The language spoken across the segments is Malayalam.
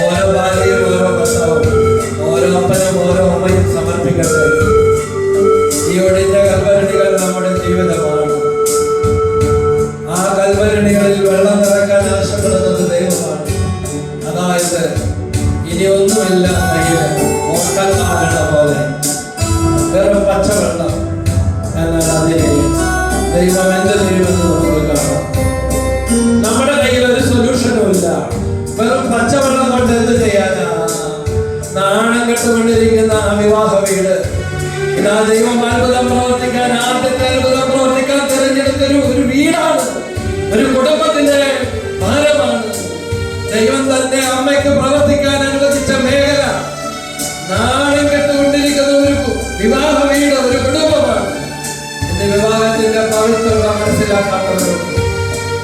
ഓരോ ഭാര്യയും ഓരോ ഭർത്താവും ഓരോ അപ്പനും ഓരോ അമ്മയും സമർപ്പിക്കട്ടെ. ദൈവം എന്ത് ചെയ്യുമെന്ന് നമുക്ക് നമ്മുടെ കയ്യിൽ ഒരു സൊല്യൂഷനും ഇല്ല വെറും പച്ചവെള്ളം കൊണ്ട് എന്ത് ചെയ്യാനാ? നാണം കെട്ടുകൊണ്ടിരിക്കുന്ന വിവാഹ വീട്. ഇതാ ദൈവം അത്ഭുതം പ്രവർത്തിക്കാൻ ആദ്യത്തെ അത്ഭുതം പ്രവർത്തിക്കാൻ തിരഞ്ഞെടുത്തൊരു ഒരു വീടാണ്. ഒരു കുടുംബത്തിന്റെ ഭാരമാണ്. ദൈവം തന്റെ അമ്മയ്ക്ക് പ്രവർത്തിക്കാൻ അനുവദിച്ച മേഖല. നാണം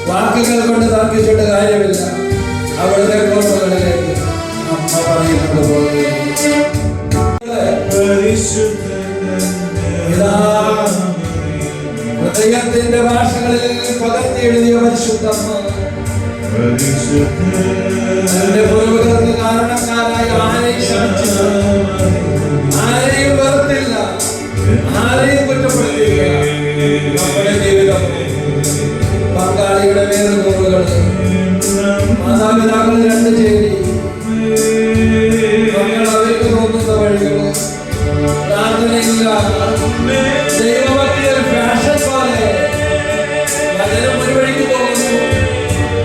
വാക്കുകൾ കൊണ്ട് തർക്കിച്ചിട്ട് കാര്യമില്ല. അവിടുത്തെ കുടുംബങ്ങളിലേക്ക് അമ്മ പറയുന്നത് പോലെ. ഹൃദയത്തിന്റെ ഭാഷകളിൽ പകർത്തി എഴുതിയ പരിശുദ്ധമ്മ തന്റെ പൂർവികർക്ക് കാരണക്കാരായി ആരെയും ക്ഷമിച്ചില്ല ഒരു ഫാഷൻ പോലെ പലരും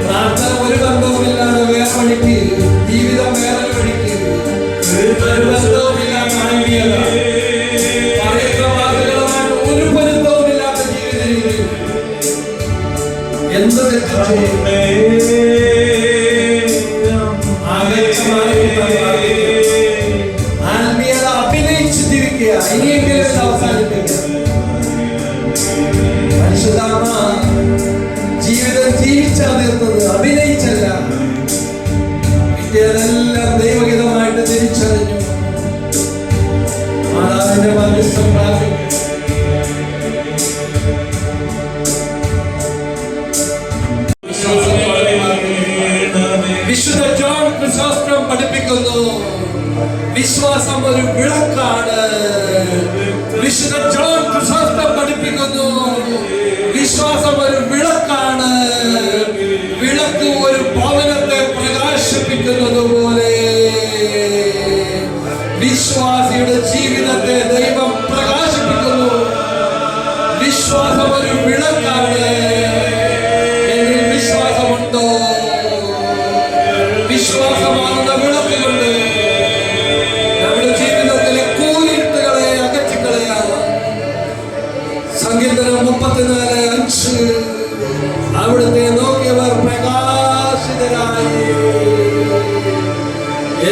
പ്രാർത്ഥന ബന്ധവുമില്ലാതെ എന്ത് തെറ്റ് ചെയ്യും ആത്മീയത അഭിനയിച്ച് ജീവിക്കുക ഇനിയെങ്കിലും അവസാനിപ്പിക്കുക പരിശുദ്ധാത്മ ജീവിതം ജീവിച്ചാ തീർത്തത് അഭിനയിച്ചല്ല. കിട്ടിയതെല്ലാം ദൈവഹിതമായിട്ട് തിരിച്ചറിഞ്ഞു. മാതാവിന്റെ മധ്യസ്ഥം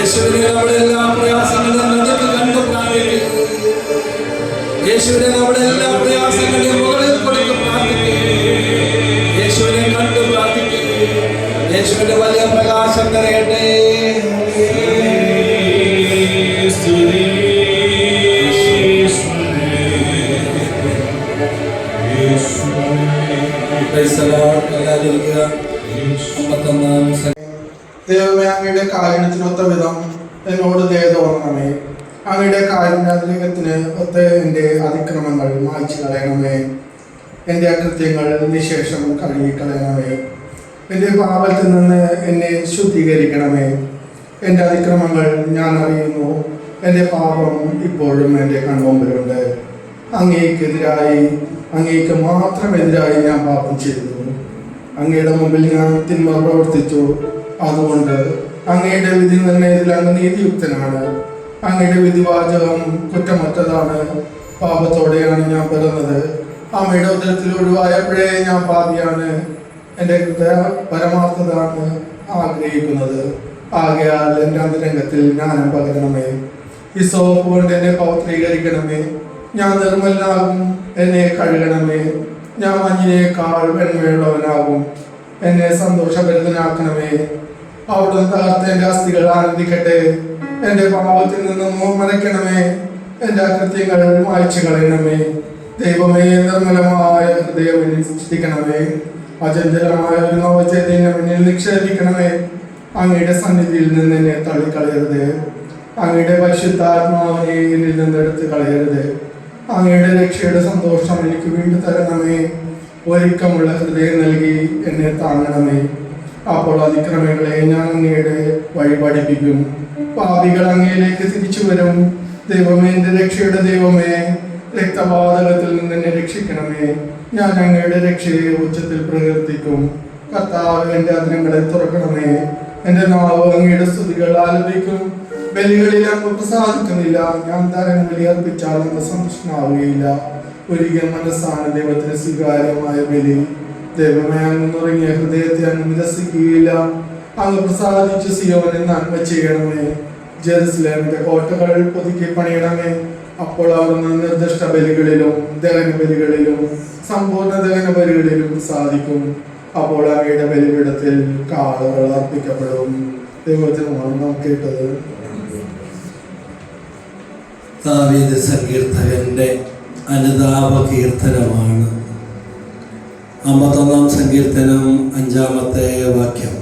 യേശുവിനെ നമ്മുടെ എല്ലാ പ്രയാസങ്ങളും നടുക്ക് കണ്ടു പ്രാപിക്കും യേശുവിനെ നമ്മുടെ എല്ലാ പ്രയാസങ്ങളെയും മുകളിൽ കൊടുത്ത് പ്രാർത്ഥിക്കും യേശുവിനെ കണ്ടു പ്രാർത്ഥിക്കും യേശുവിന്റെ വലിയ പ്രകാശം നിറയട്ടെ Lord. എല്ലാവരും. അമ്പത്തൊന്നാം. ദൈവമേ അങ്ങയുടെ കാരുണ്യത്തിനൊത്ത വിധം എന്നോട് ദയ തോന്നണമേ. അങ്ങയുടെ കാരുണ്യാതിരകത്തിന് ഒത്ത എന്റെ അതിക്രമങ്ങൾ മായ്ച്ചു കളയണമേ. എന്റെ അകൃത്യങ്ങൾ നിശേഷം കഴുകിക്കളയണമേ. എന്റെ പാപത്തിൽ നിന്ന് എന്നെ ശുദ്ധീകരിക്കണമേ. എന്റെ അതിക്രമങ്ങൾ ഞാൻ അറിയുന്നു. എന്റെ പാപം ഇപ്പോഴും എന്റെ കൺമുമ്പിലുണ്ട്. അങ്ങേക്കെതിരായി അങ്ങേക്ക് മാത്രം എതിരായി ഞാൻ പാപം ചെയ്തു അങ്ങയുടെ മുമ്പിൽ ഞാൻ തിന്മ പ്രവർത്തിച്ചു. അതുകൊണ്ട് അങ്ങയുടെ വിധി നിർണയത്തിൽ അങ്ങ് നീതിയുക്തനാണ്. അങ്ങയുടെ വിധിവാചകം കുറ്റമറ്റതാണ് പാപത്തോടെയാണ് ഞാൻ പിറന്നത്. അമ്മയുടെ ഉദരത്തിൽ ഒഴിവായപ്പോഴേ ഞാൻ പാപിയാണ്. എന്റെ ഹൃദയ പരമാർത്ഥതാണ് ആഗ്രഹിക്കുന്നത്. ആകയാൽ എന്റെ അന്തരംഗത്തിൽ ജ്ഞാനം പകരണമേ. ഈ സോപ്പ് കൊണ്ട് എന്നെ പൗത്രീകരിക്കണമേ ഞാൻ നിർമ്മലനാകും എന്നെ കഴുകണമേ. ഞാൻ മഞ്ഞിനേക്കാൾ വെണ്മയുള്ളവനാകും എന്നെ സന്തോഷഭരിതനാക്കണമേ. അവിടുന്ന് തകർത്ത എന്റെ അസ്ഥികൾ ആനന്ദിക്കട്ടെ എന്റെ പാപത്തിൽ നിന്ന് മോമനയ്ക്കണമേ എന്റെ അകൃത്യങ്ങൾ മായ്ച്ചു കളയണമേ. ദൈവമേ നിർമ്മലമായ ഹൃദയം സൃഷ്ടിക്കണമേ. അചഞ്ചലമായ ഒരു നവചൈതന്യം എന്നിൽ നിക്ഷേപിക്കണമേ. അങ്ങയുടെ സന്നിധിയിൽ നിന്ന് എന്നെ തള്ളിക്കളയരുത്. അങ്ങയുടെ പരിശുദ്ധാത്മാവിനെ നിന്ന് എടുത്ത് കളയരുത്. അങ്ങയുടെ രക്ഷയുടെ സന്തോഷം എനിക്ക് വീണ്ടും തരണമേ. ഒരുക്കമുള്ള ഹൃദയം നൽകി എന്നെ താങ്ങണമേ. അപ്പോൾ അതിക്രമികളെ ഞാൻ അങ്ങയുടെ വഴി പഠിപ്പിക്കും. പാപികൾ അങ്ങയിലേക്ക് തിരിച്ചു വരും. ദൈവമേ എന്റെ രക്ഷയുടെ ദൈവമേ രക്തപാതകത്തിൽ നിന്ന് എന്നെ രക്ഷിക്കണമേ. ഞാൻ അങ്ങയുടെ രക്ഷയെ ഉച്ചത്തിൽ പ്രകീർത്തിക്കും. കർത്താവ് എന്റെ അതിരങ്ങളെ തുറക്കണമേ. എന്റെ നാവ് അങ്ങയുടെ സ്തുതികൾ ആലപിക്കും. ബലികളിൽ അങ്ങ് പ്രസാദിക്കുന്നില്ല. ഞാൻ തരം ബലി അർപ്പിച്ചാൽ അങ്ങ് സന്തുഷ്ടനാവുകയില്ല. ഒരിക്കൽ മനസ്സാണ് ദൈവത്തിന് സ്വീകാര്യമായ ബലി. ദൈവമേ അങ്ങ് ഹൃദയത്തെ അങ്ങ് നിരസിക്കുകയില്ല അങ്ങ് പ്രസാദിച്ച് സിയോനെ നന്മ ചെയ്യണമേ. ജെറുസലേമിന്റെ കോട്ടകൾ പുതുക്കി പണിയണമേ. അപ്പോൾ അവിടുന്ന് നിർദ്ദിഷ്ട ബലികളിലും ദഹന ബലികളിലും സമ്പൂർണ ദഹന ബലികളിലും സാധിക്കും. അപ്പോൾ അങ്ങയുടെ ബലിപീഠത്തിൽ കാളുകൾ അർപ്പിക്കപ്പെടും. ദൈവത്തിനുമാണ് നാം കേട്ടത്. സങ്കീർത്തകന്റെ അനുതാപ കീർത്തനമാണ് അമ്പത്തൊന്നാം സങ്കീർത്തനം അഞ്ചാമത്തെ വാക്യം.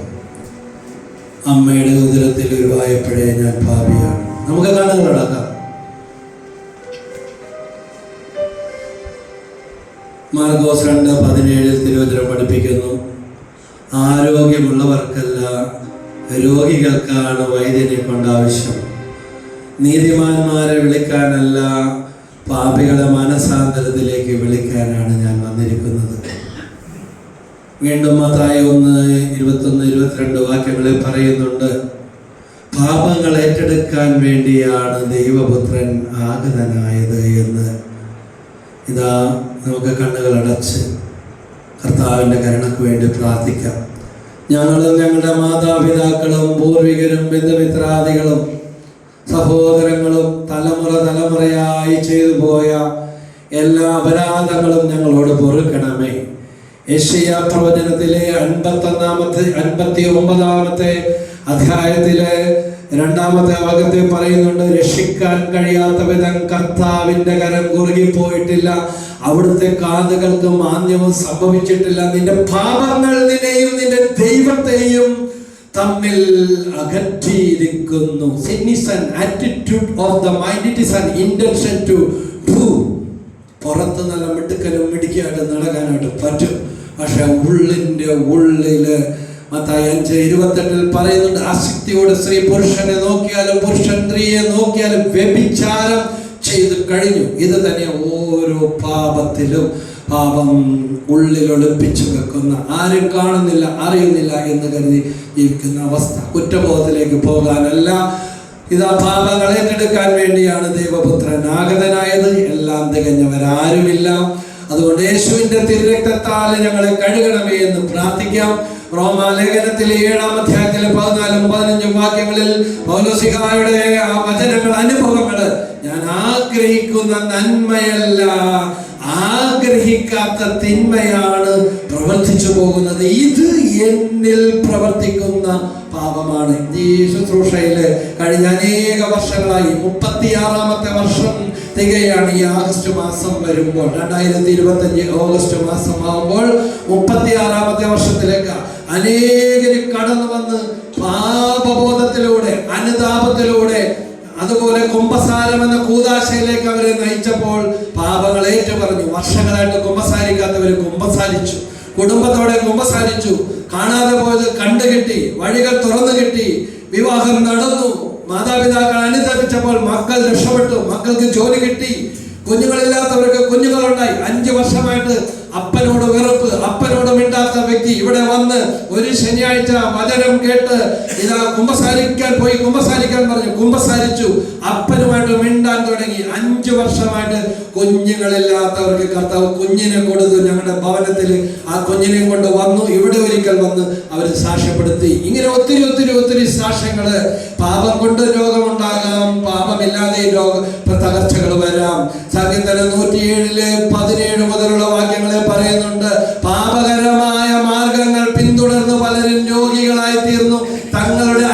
അമ്മയുടെ ഉദരത്തിൽ ഉരുവായപ്പോഴേ ഞാൻ ഭാവിയാണ് നമുക്ക് കണ്ണുകളടക്കാം മാർഗോസ് രണ്ട് പതിനേഴിൽ തിരുവചനം പഠിപ്പിക്കുന്നു. ആരോഗ്യമുള്ളവർക്കല്ല രോഗികൾക്കാണ് വൈദ്യനെ കൊണ്ട് ആവശ്യം. നീതിമാന്മാരെ വിളിക്കാനല്ല പാപികളെ മനസാന്തരത്തിലേക്ക് വിളിക്കാനാണ് ഞാൻ വന്നിരിക്കുന്നത്. വീണ്ടും മാത്രമായി ഒന്ന് ഇരുപത്തൊന്ന് ഇരുപത്തിരണ്ട് വാക്യങ്ങളിൽ പറയുന്നുണ്ട്. പാപങ്ങൾ ഏറ്റെടുക്കാൻ വേണ്ടിയാണ് ദൈവപുത്രൻ ആഗതനായത് എന്ന്. ഇതാ നമുക്ക് കണ്ണുകൾ അടച്ച് കർത്താവിന്റെ കരുണക്ക് വേണ്ടി പ്രാർത്ഥിക്കാം. ഞങ്ങളും ഞങ്ങളുടെ മാതാപിതാക്കളും പൂർവികരും ബന്ധുമിത്രാദികളും സഹോദരങ്ങളും തലമുറ തലമുറയായി ചെയ്തു പോയ എല്ലാ അപരാധങ്ങളും ഞങ്ങളോട് പൊറുക്കണമേ. യശയ പ്രവചനത്തിലെ അൻപത്തൊന്നാമത്തെ അൻപത്തി ഒമ്പതാമത്തെ അധ്യായത്തിലെ രണ്ടാമത്തെ ഭാഗത്തിൽ പറയുന്നുണ്ട് രക്ഷിക്കാൻ കഴിയാത്ത വിധം കർത്താവിന്റെ കരം കുറുകിപ്പോയിട്ടില്ല. അവിടുത്തെ കാതുകൾക്ക് മാന്യവും സംഭവിച്ചിട്ടില്ല. നിന്റെ പാപങ്ങൾ നിന്നെയും നിന്റെ ദൈവത്തെയും തമ്മിൽ അകറ്റിയിരിക്കുന്നു. Attitude of the mind is an intention to do. പുറത്ത് നല്ല മിടുക്കലും മിടുക്കിയായിട്ട് നടക്കാനായിട്ട് പറ്റും. പക്ഷെ ഉള്ളിന്റെ ഉള്ളിൽ മത്തായി അഞ്ച് ഇരുപത്തെട്ടിൽ പറയുന്നുണ്ട് ആസക്തിയോട് സ്ത്രീ പുരുഷനെ നോക്കിയാലും പുരുഷൻ സ്ത്രീയെ നോക്കിയാലും വ്യഭിചാരം ചെയ്ത് കഴിഞ്ഞു. ഇത് തന്നെ ഓരോ പാപത്തിലും പാപം ഉള്ളിൽ ഒളിപ്പിച്ചു വെക്കുന്ന ആരും കാണുന്നില്ല അറിയുന്നില്ല എന്ന് കരുതി ജീവിക്കുന്ന അവസ്ഥ. കുറ്റബോധത്തിലേക്ക് പോകാനല്ല. ഇതാ പാപങ്ങളെ ഏറ്റെടുക്കാൻ വേണ്ടിയാണ് ദൈവപുത്രൻ ആഗതനായത്. എല്ലാം തികഞ്ഞവരാരുമില്ല. അതുകൊണ്ട് യേശുവിന്റെ തിരുരക്തത്താൽ ഞങ്ങളെ കഴുകണമേ എന്ന് പ്രാർത്ഥിക്കാം. റോമാലേഖനത്തിലെ ഏഴാം അധ്യായത്തിലെ പതിനാലും പതിനഞ്ചും വാക്യങ്ങളിൽ പൗലോസിഹായുടെ ആ വചനങ്ങൾ അനുഭവങ്ങൾ ഞാൻ ആഗ്രഹിക്കുന്ന നന്മയല്ല ആഗ്രഹിക്കാത്ത തിന്മയാണ് പ്രവർത്തിച്ചു പോകുന്നത്. ഇത് എന്നിൽ പ്രവർത്തിക്കുന്ന പാപമാണ്. ഈ ശുശ്രൂഷയിൽ കഴിഞ്ഞ അനേക വർഷങ്ങളായി മുപ്പത്തിയാറാമത്തെ വർഷം തികയാണ് ഈ ആഗസ്റ്റ് മാസം വരുമ്പോൾ. രണ്ടായിരത്തി ഇരുപത്തഞ്ച് ഓഗസ്റ്റ് മാസം ആകുമ്പോൾ മുപ്പത്തി ആറാമത്തെ വർഷത്തിലേക്ക് അനേകര് കടന്നു വന്ന് പാപബോധത്തിലൂടെ അനുതാപത്തിലൂടെ അതുപോലെ കുംഭസാരം എന്ന കൂതാശയിലേക്ക് അവരെ നയിച്ചപ്പോൾ പാപങ്ങൾ ഏറ്റു പറഞ്ഞു വർഷങ്ങളായിട്ട് കുംഭസാരിക്കാത്തവർ കുംഭസാരിച്ചു കുടുംബത്തോടെ കുംഭസാരിച്ചു കാണാതെ പോയത് കണ്ടുകിട്ടി. വഴികൾ തുറന്നു കിട്ടി വിവാഹം നടന്നു. മാതാപിതാക്കൾ അനുദപിച്ചപ്പോൾ മക്കൾ രക്ഷപ്പെട്ടു. മക്കൾക്ക് ജോലി കിട്ടി. കുഞ്ഞുങ്ങളില്ലാത്തവർക്ക് കുഞ്ഞുങ്ങളുണ്ടായി. അഞ്ചു വർഷമായിട്ട് അപ്പനോട് വെറുപ്പ് അപ്പനോട് മിണ്ടാത്ത വ്യക്തി ഇവിടെ വന്ന് ഒരു ശനിയാഴ്ച വചനം കേട്ട് ഇതാ കുമ്പസാരിക്കാൻ പോയി കുമ്പസാരിക്കാൻ പറഞ്ഞു. കുമ്പസാരിച്ചു. അപ്പനുമായിട്ട് മിണ്ടാൻ തുടങ്ങി. അഞ്ചു വർഷമായിട്ട് കുഞ്ഞുങ്ങളില്ലാത്തവർക്ക് കർത്താവ് കുഞ്ഞിനെ കൊടുത്തു. ഞങ്ങളുടെ ഭവനത്തിൽ ആ കുഞ്ഞിനെ കൊണ്ട് വന്നു. ഇവിടെ ഒരിക്കൽ വന്ന് അവർ സാക്ഷ്യപ്പെടുത്തി. ഇങ്ങനെ ഒത്തിരി ഒത്തിരി ഒത്തിരി സാക്ഷ്യങ്ങൾ. പാപം കൊണ്ട് രോഗമുണ്ടാകാം. പാപമില്ലാതെ രോഗ തകർച്ചകൾ വരാം. സങ്കീർത്തനം ഇരുപത്തിയേഴിൽ പതിനേഴ് മുതലുള്ള വാക്യങ്ങളെ പറയുന്നുണ്ട്. പാപകരമായ മാർഗങ്ങൾ പിന്തുടർന്ന് പലരും രോഗികളായി തീർന്നു തങ്ങളുടെ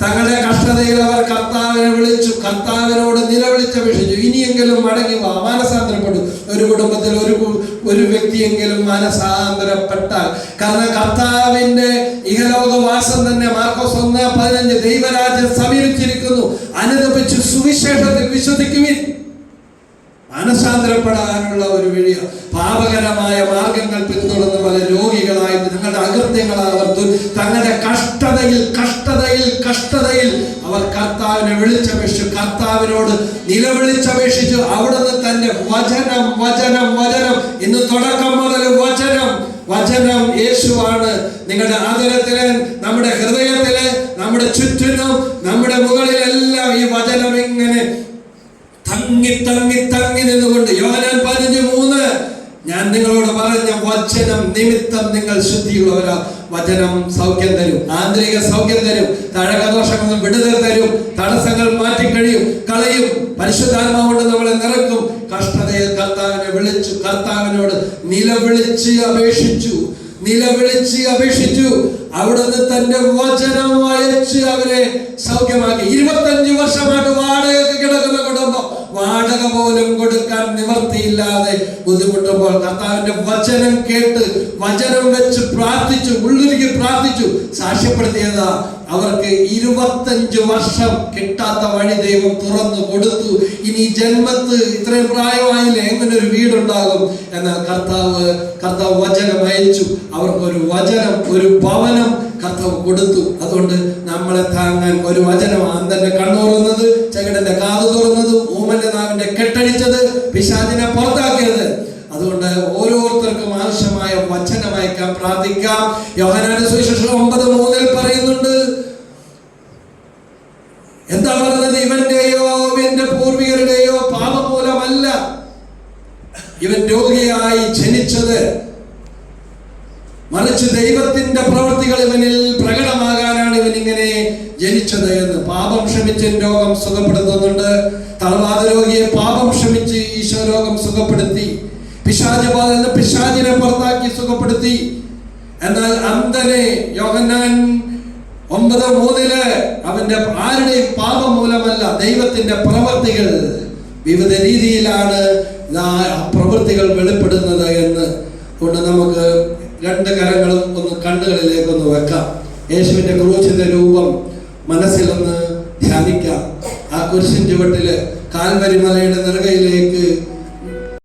തങ്ങളുടെ കഷ്ടതയിൽ അവർ കർത്താവിനെ വിളിച്ചു കർത്താവിനോട് നിലവിളിച്ചപേക്ഷിച്ചു ഇനിയെങ്കിലും മടങ്ങി വാ. മാനസാന്തരപ്പെട്ടു. ഒരു കുടുംബത്തിൽ ഒരു ഒരു വ്യക്തിയെങ്കിലും മാനസാന്തരപ്പെട്ടാൽ. കാരണം കർത്താവിന്റെ ഇഹലോകവാസം തന്നെ മാർക്കോസ് ഒന്ന് പതിനഞ്ച് ദൈവരാജ്യം സമീപിച്ചിരിക്കുന്നു. അനുദപിച്ചു സുവിശേഷത്തിൽ വിശ്വസിക്കുവിൻ. മനസാന്തരപ്പെടാനുള്ള ഒരു വഴി പാപകരമായ മാർഗങ്ങൾ പിന്തുടർന്ന് പല രോഗികളായി തങ്ങളുടെ അകൃത്യങ്ങളാൽ അവർ തങ്ങളുടെ കഷ്ടതയിൽ കർത്താവിനെ വിളിച്ചപേക്ഷിച്ചു. കർത്താവിനോട് നിലവിളിച്ചപേക്ഷിച്ചു. അവിടുന്ന് തന്റെ വചനം വചനം വചനം. ഇന്ന് തുടക്കം മുതൽ വചനം. വചനം യേശുവാണ് നിങ്ങളുടെ ആദരത്തിൽ നമ്മുടെ ഹൃദയത്തിൽ നമ്മുടെ ചുറ്റിനും നമ്മുടെ മുകളിലെല്ലാം ഈ വചനം ഇങ്ങനെ തങ്ങി തങ്ങി തങ്ങി നിന്നുകൊണ്ട്. യോഹനാൻ പതിനഞ്ച് മൂന്ന്. ഞാൻ നിങ്ങളോട് പറഞ്ഞ വചനം നിമിത്തം നിങ്ങൾ ശുദ്ധിയുള്ളവരാ. വചനം സൗഖ്യം തരും. ആന്തരിക സൗഖ്യം തരും. തഴകദോഷങ്ങൾ വിടുതൽ തരും. തടസ്സങ്ങൾ മാറ്റിക്കഴിയും കളയും. പരിശുദ്ധാത്മാവോട് നമ്മളെ നിറക്കും കഷ്ടതയിൽ കർത്താവിനെ വിളിച്ചു കർത്താവിനോട് നിലവിളിച്ച് അപേക്ഷിച്ചു. നിലവിളിച്ച് അപേക്ഷിച്ചു. അവിടുന്ന് തന്റെ വചനം അയച്ച് അവരെ സൗഖ്യമാക്കി. ഇരുപത്തഞ്ച് വർഷമായിട്ട് വാടകയ്ക്ക് കിടക്കുന്ന വാടക പോലും കൊടുക്കാൻ നിവർത്തിയില്ലാതെ ബുദ്ധിമുട്ടുമ്പോൾ കർത്താവിന്റെ വചനം കേട്ട് വചനം വെച്ച് പ്രാർത്ഥിച്ചു ഉള്ളിലേക്ക് പ്രാർത്ഥിച്ചു സാക്ഷ്യപ്പെടുത്തിയതാ അവർക്ക് ഇരുപത്തഞ്ച് വർഷം കിട്ടാത്ത വഴി ദൈവം തുറന്നു കൊടുത്തു. ഇനി ജന്മത്ത് ഇത്രയും പ്രായമായില്ലേ? എങ്ങനെ ഒരു വീടുണ്ടാകും? എന്നാൽ കർത്താവ് കർത്താവ് വചനം അയച്ചു. അവർക്ക് ഒരു വചനം ഒരു ഭവനം കർത്താവ് കൊടുത്തു. അതുകൊണ്ട് നമ്മളെ താങ്ങാൻ ഒരു വചനം അന്തന്റെ കണ്ണുറന്നത് ചകിടന്റെ കാത് തുറന്നത് ഊമന്റെ നാവിന്റെ കെട്ടടിച്ചത് പിശാചിനെ പുറത്താക്കിയത്. അതുകൊണ്ട് ഓരോരുത്തർക്കും ആവശ്യമായ വചനം അയക്കാൻ പ്രാർത്ഥിക്കാം. യോഹനാന സുവിശേഷം ഒമ്പത് മൂന്നിൽ ജനിച്ചത് മറിച്ച് ദൈവത്തിന്റെ പ്രവൃത്തികൾ ഇവനിൽ പ്രകടമാകാനാണ് ഇവൻ ഇങ്ങനെ ജനിച്ചത് എന്ന് പാപം ക്ഷമിച്ച് രോഗം സുഖപ്പെടുത്തുന്നുണ്ട്. തളവാദ രോഗിയെ പാപം ക്ഷമിച്ച് ഈശോ രോഗം സുഖപ്പെടുത്തി. ബാധ പിശാചിനെ പുറത്താക്കി സുഖപ്പെടുത്തി. എന്നാൽ അന്ധനെ യോഹന്നാൻ ഒമ്പത് മൂന്നിൽ അവന്റെ ആരുടെയും പാപം മൂലമല്ല ദൈവത്തിന്റെ പ്രവൃത്തികൾ വിവിധ രീതിയിലാണ് പ്രവൃത്തികൾ വെളിപ്പെടുന്നത് എന്ന് കൊണ്ട് നമുക്ക് രണ്ട് കരങ്ങളും ഒന്ന് കണ്ണുകളിലേക്ക് ഒന്ന് വെക്കാം. യേശുവിന്റെ ക്രൂശിന്റെ രൂപം മനസ്സിലൊന്ന് ധ്യാനിക്കാം. ആ കുരിശിൻ ചുവട്ടിൽ കാൽവരിമലയുടെ നെറുകയിലേക്ക്